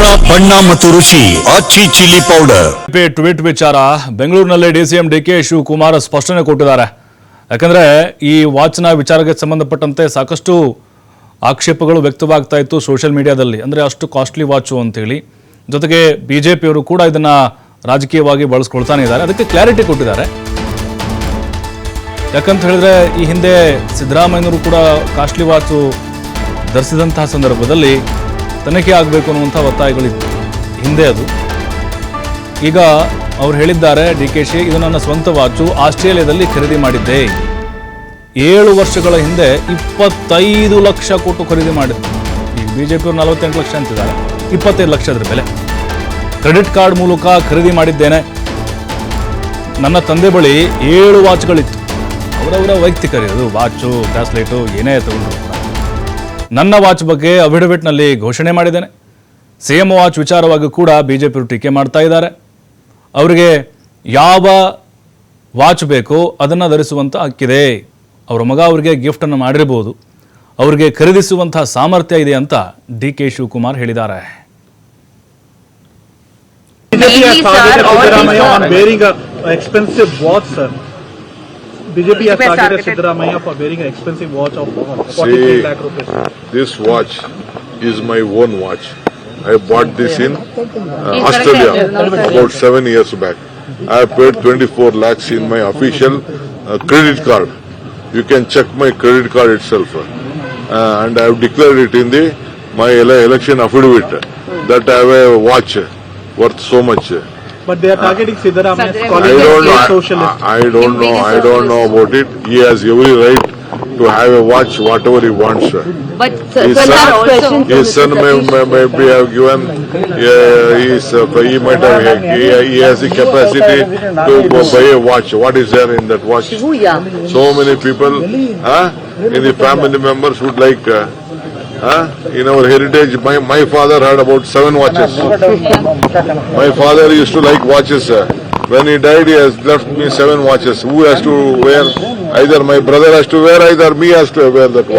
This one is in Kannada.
ಖಾರ ಬಣ್ಣ ಮತ್ತು ರುಚಿ, ಅಚ್ಚಿ ಚಿಲ್ಲಿ ಪೌಡರ್. ಟ್ವೀಟ್ ವಿಚಾರ, ಬೆಂಗಳೂರಿನಲ್ಲಿ ಡಿಸಿಎಂ ಡಿ ಕೆ ಶಿವಕುಮಾರ್ ಸ್ಪಷ್ಟನೆ ಕೊಟ್ಟಿದ್ದಾರೆ. ಯಾಕಂದ್ರೆ ಈ ವಾಚ್ನ ವಿಚಾರಕ್ಕೆ ಸಂಬಂಧಪಟ್ಟಂತೆ ಸಾಕಷ್ಟು ಆಕ್ಷೇಪಗಳು ವ್ಯಕ್ತವಾಗ್ತಾ ಇತ್ತು ಸೋಷಿಯಲ್ ಮೀಡಿಯಾದಲ್ಲಿ. ಅಂದ್ರೆ ಅಷ್ಟು ಕಾಸ್ಟ್ಲಿ ವಾಚು ಅಂತೇಳಿ. ಜೊತೆಗೆ ಬಿ ಜೆ ಪಿಯವರು ಕೂಡ ಇದನ್ನ ರಾಜಕೀಯವಾಗಿ ಬಳಸ್ಕೊಳ್ತಾನೆ ಇದ್ದಾರೆ. ಅದಕ್ಕೆ ಕ್ಲಾರಿಟಿ ಕೊಟ್ಟಿದ್ದಾರೆ. ಯಾಕಂತ ಹೇಳಿದ್ರೆ ಈ ಹಿಂದೆ ಸಿದ್ದರಾಮಯ್ಯನವರು ಕೂಡ ಕಾಸ್ಟ್ಲಿ ವಾಚು ಧರಿಸಿದಂತಹ ಸಂದರ್ಭದಲ್ಲಿ ತನಿಖೆ ಆಗಬೇಕು ಅನ್ನುವಂಥ ಒತ್ತಾಯಗಳಿತ್ತು ಹಿಂದೆ ಅದು. ಈಗ ಅವ್ರು ಹೇಳಿದ್ದಾರೆ, ಡಿ ಕೆ ಶಿ, ಇದು ನನ್ನ ಸ್ವಂತ ವಾಚು, ಆಸ್ಟ್ರೇಲಿಯಾದಲ್ಲಿ ಖರೀದಿ ಮಾಡಿದ್ದೆ. ಏಳು ವರ್ಷಗಳ ಹಿಂದೆ ಇಪ್ಪತ್ತೈದು ಲಕ್ಷ ಕೊಟ್ಟು ಖರೀದಿ ಮಾಡಿದ್ದೆ. ಈಗ ಬಿ ಜೆ ಪಿಯವರು ನಲವತ್ತೆಂಟು ಲಕ್ಷ ಅಂತಿದ್ದಾರೆ. ಇಪ್ಪತ್ತೈದು ಲಕ್ಷ ಅದ್ರ ಬೆಲೆ. ಕ್ರೆಡಿಟ್ ಕಾರ್ಡ್ ಮೂಲಕ ಖರೀದಿ ಮಾಡಿದ್ದೇನೆ. ನನ್ನ ತಂದೆ ಬಳಿ ಏಳು ವಾಚ್ಗಳಿತ್ತು. ಅವರವರ ವೈಯಕ್ತಿಕರಿ ಅದು ವಾಚು, ಬ್ರಾಸ್ಲೆಟು, ಏನೇ ತಗೊಂಡ್ರು ಕೂಡ. ನನ್ನ ವಾಚ್ ಬಗ್ಗೆ ಅಫಿಡವಿಟ್ನಲ್ಲಿ ಘೋಷಣೆ ಮಾಡಿದ್ದೇನೆ. ಸಿಎಂ ವಾಚ್ ವಿಚಾರವಾಗಿ ಕೂಡ ಬಿಜೆಪಿ ಟೀಕೆ ಮಾಡ್ತಾ ಇದ್ದಾರೆ. ಅವರಿಗೆ ಯಾವ ವಾಚ್ ಬೇಕೋ ಅದನ್ನು ಧರಿಸುವಂಥ ಹಕ್ಕಿದೆ. ಅವರ ಮಗ ಅವರಿಗೆ ಗಿಫ್ಟನ್ನು ಮಾಡಿರ್ಬೋದು. ಅವರಿಗೆ ಖರೀದಿಸುವಂತಹ ಸಾಮರ್ಥ್ಯ ಇದೆ ಅಂತ ಡಿ ಕೆ ಶಿವಕುಮಾರ್ ಹೇಳಿದ್ದಾರೆ. expensive watch, sir. BJP has targeted targeted- Siddaramaiah for wearing an expensive watch of See, 43 lakh rupees. this watch is my own watch. I bought this in uh, Australia about seven years back. I have paid 24 lakhs in my official uh, credit card. You can check my credit card itself. Uh, and I have declared it in the my ele- election affidavit that I have a watch worth so much. But they are targeting Siddaramaiah, Sir, calling I don't him know. a socialist. I, I don't know. I don't know about it. He has every right to have a watch whatever he wants. But sir, His sir, son, there also his son may, may, maybe have given, uh, he's, uh, he might have, he, he has the capacity to go buy a watch. What is there in that watch? So many people, huh, in the family members would like, uh, huh, in our heritage, my, my father had about seven watches. My father used to like watches. uh, When he died, he has left me seven watches. Who has to wear? Either my brother has to wear, either me has to wear that watch.